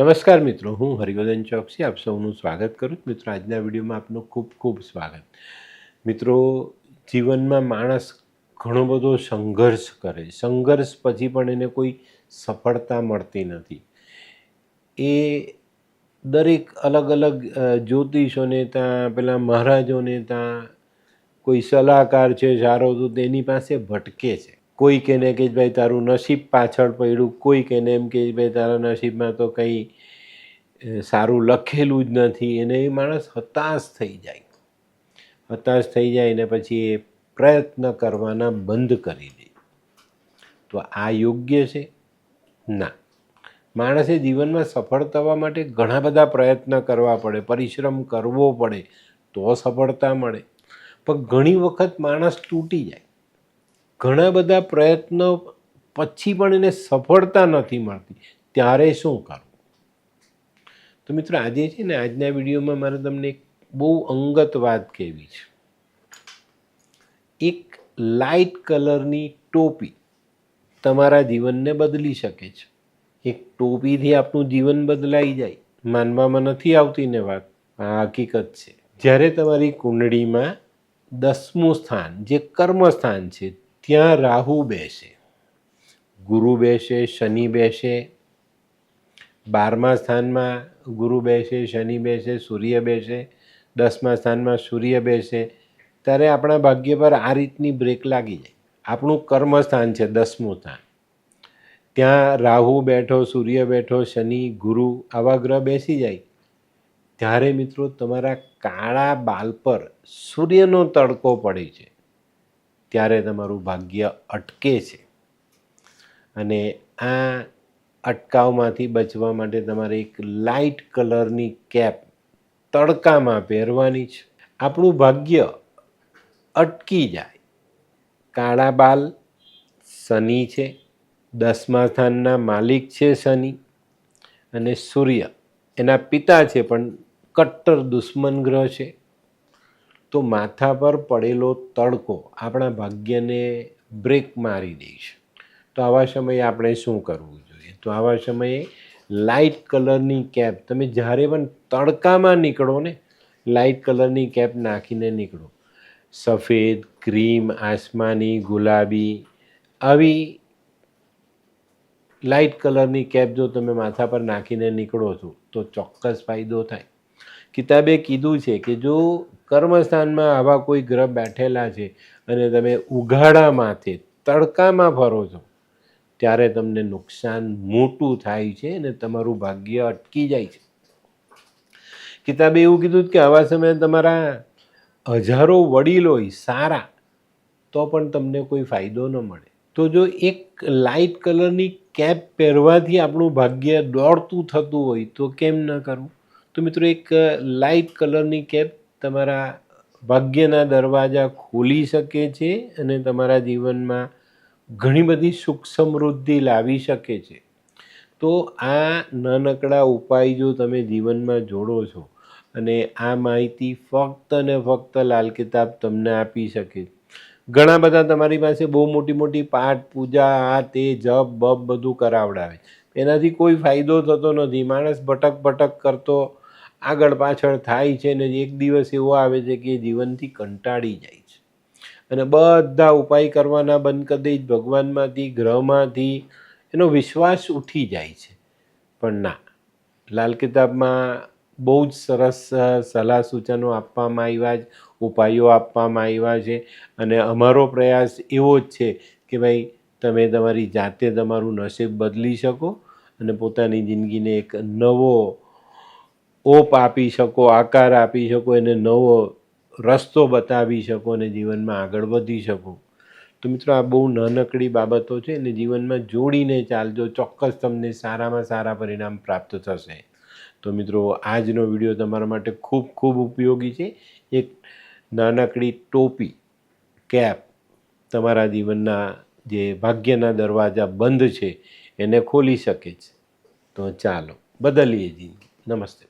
નમસ્કાર મિત્રો, હું હરિવર્ધન ચોકસી, આપ સૌનું સ્વાગત કરું છું. મિત્રો, આજના વિડીયોમાં આપનું ખૂબ ખૂબ સ્વાગત. મિત્રો, જીવનમાં માણસ ઘણો બધો સંઘર્ષ કરે. સંઘર્ષ પછી પણ એને કોઈ સફળતા મળતી નથી. એ દરેક અલગ અલગ જ્યોતિષોને ત્યાં, પેલા મહારાજોને ત્યાં કોઈ સલાહકાર છે, સારો તો તેની પાસે ભટકે છે. કોઈ કેને કે ભાઈ તારું નસીબ પાછળ પડ્યું, કોઈ કેને એમ કે ભાઈ તારા નસીબમાં તો કંઈ સારું લખેલું જ નથી. એને એ માણસ હતાશ થઈ જાય. હતાશ થઈ જાય ને પછી એ પ્રયત્ન કરવાના બંધ કરી દે. તો આ યોગ્ય છે? ના. માણસે જીવનમાં સફળ થવા માટે ઘણા બધા પ્રયત્ન કરવા પડે, પરિશ્રમ કરવો પડે, તો સફળતા મળે. પણ ઘણી વખત માણસ તૂટી જાય. ઘણા બધા પ્રયત્નો પછી પણ એને સફળતા નથી મળતી. ત્યારે શું કરવું તો મિત્રો, આજે છે ને, આજના વિડીયોમાં મારે તમને બહુ અંગત વાત કહેવી છે. એક લાઇટ કલરની ટોપી તમારા જીવનને બદલી શકે છે. એક ટોપીથી આપણું જીવન બદલાઈ જાય. માનવામાં નથી આવતી ને વાત. આ હકીકત છે. જ્યારે તમારી કુંડળીમાં દસમું સ્થાન, જે કર્મ સ્થાન છે ત્યાં રાહુ બેસે. ગુરુ બેસે, શનિ બેસે. બારમા સ્થાનમાં ગુરુ બેસે, શનિ બેસે, સૂર્ય બેસે. દસમા સ્થાનમાં સૂર્ય બેસે. ત્યારે આપણા ભાગ્ય પર આ રીતની બ્રેક લાગી જાય. આપણું કર્મસ્થાન છે દસમું સ્થાન. ત્યાં રાહુ બેઠો, સૂર્ય બેઠો, શનિ, ગુરુ આવા ગ્રહ બેસી જાય. ત્યારે મિત્રો તમારા કાળા બાલ પર સૂર્યનો તડકો પડે છે. ત્યારે તમારું ભાગ્ય અટકે છે. અને આ અટકાવમાંથી બચવા માટે તમારે એક લાઇટ કલરની કેપ તડકામાં પહેરવાની છે. આપણું ભાગ્ય અટકી જાય. કાળા બાલ શનિ છે. દસમા સ્થાનના માલિક છે શનિ અને સૂર્ય. એના પિતા છે પણ કટ્ટર દુશ્મન ગ્રહ છે. તો માથા પર પડેલો તડકો આપણા ભાગ્યને બ્રેક મારી દે છે. તો આવા સમયે આપણે શું કરવું જોઈએ? તો આવા સમયે લાઇટ કલરની કેપ તમે જ્યારે પણ તડકામાં નીકળો ને લાઇટ કલરની કેપ નાખીને નીકળો. સફેદ ક્રીમ આસમાની, ગુલાબી, આવી લાઇટ કલરની કેપ જો તમે માથા પર નાખીને નીકળો છો, તો ચોક્કસ ફાયદો થાય. કિતાબે કીધું છે કે જો કર્મસ્થાનમાં આવા કોઈ ગ્રહ બેઠેલા છે અને તમે ઉઘાડામાંથી તડકામાં ફરો છો, ત્યારે તમને નુકસાન મોટું થાય છે અને તમારું ભાગ્ય અટકી જાય છે. કિતાબે એવું કીધું કે આવા સમયે તમારા હજારો વડીલો સારા, તો પણ તમને કોઈ ફાયદો ન મળે. તો જો એક લાઇટ કલરની કેપ પહેરવાથી આપણું ભાગ્ય દોડતું થતું હોય, તો કેમ ન કરવું? તો મિત્રો એક લાઇટ કલરની કેપ તમારા ભાગ્યના દરવાજા ખોલી શકે છે અને તમારા જીવનમાં ઘણી બધી સુખ સમૃદ્ધિ લાવી શકે છે. તો આ નાનકડા ઉપાય જો તમે જીવનમાં જોડો છો અને આ માહિતી ફક્ત અને ફક્ત લાલ કિતાબ તમને આપી શકે. ઘણા બધા તમારી પાસે બહુ મોટી મોટી પાઠ, પૂજા, આ તે, જપ, બપ બધું કરાવડાવે. એનાથી કોઈ ફાયદો થતો નથી. માણસ ભટક ભટક કરતો આગળ પાછળ થાય છે ને એક દિવસ એવો આવે છે કે જીવનથી કંટાળી જાય છે. અને બધા ઉપાય કરવાના બંધ કરી દઈ ભગવાનમાંથી, ગ્રહમાંથી, એનો વિશ્વાસ ઉઠી જાય છે. પણ ના, લાલ કિતાબમાં બહુ જ સરસ સલાહ સૂચનો આપવામાં આવ્યા છે, ઉપાયો આપવામાં આવ્યા છે. અને અમારો પ્રયાસ એવો જ છે કે ભાઈ, તમે તમારી જાતે તમારું નસીબ બદલી શકો અને પોતાની જિંદગીને એક નવો ઓપ આપી શકો, આકાર આપી શકો, એને નવો રસ્તો બતાવી શકો અને જીવનમાં આગળ વધી શકો. તો મિત્રો આ બહુ નાનકડી બાબતો છે અને જીવનમાં જોડીને ચાલજો, ચોક્કસ તમને સારામાં સારા પરિણામ પ્રાપ્ત થશે. તો મિત્રો આજનો વીડિયો તમારા માટે ખૂબ ખૂબ ઉપયોગી છે. એક નાનકડી ટોપી, કેપ તમારા જીવનના જે ભાગ્યના દરવાજા બંધ છે, એને ખોલી શકે છે. તો ચાલો, બદલીએ જી. નમસ્તે.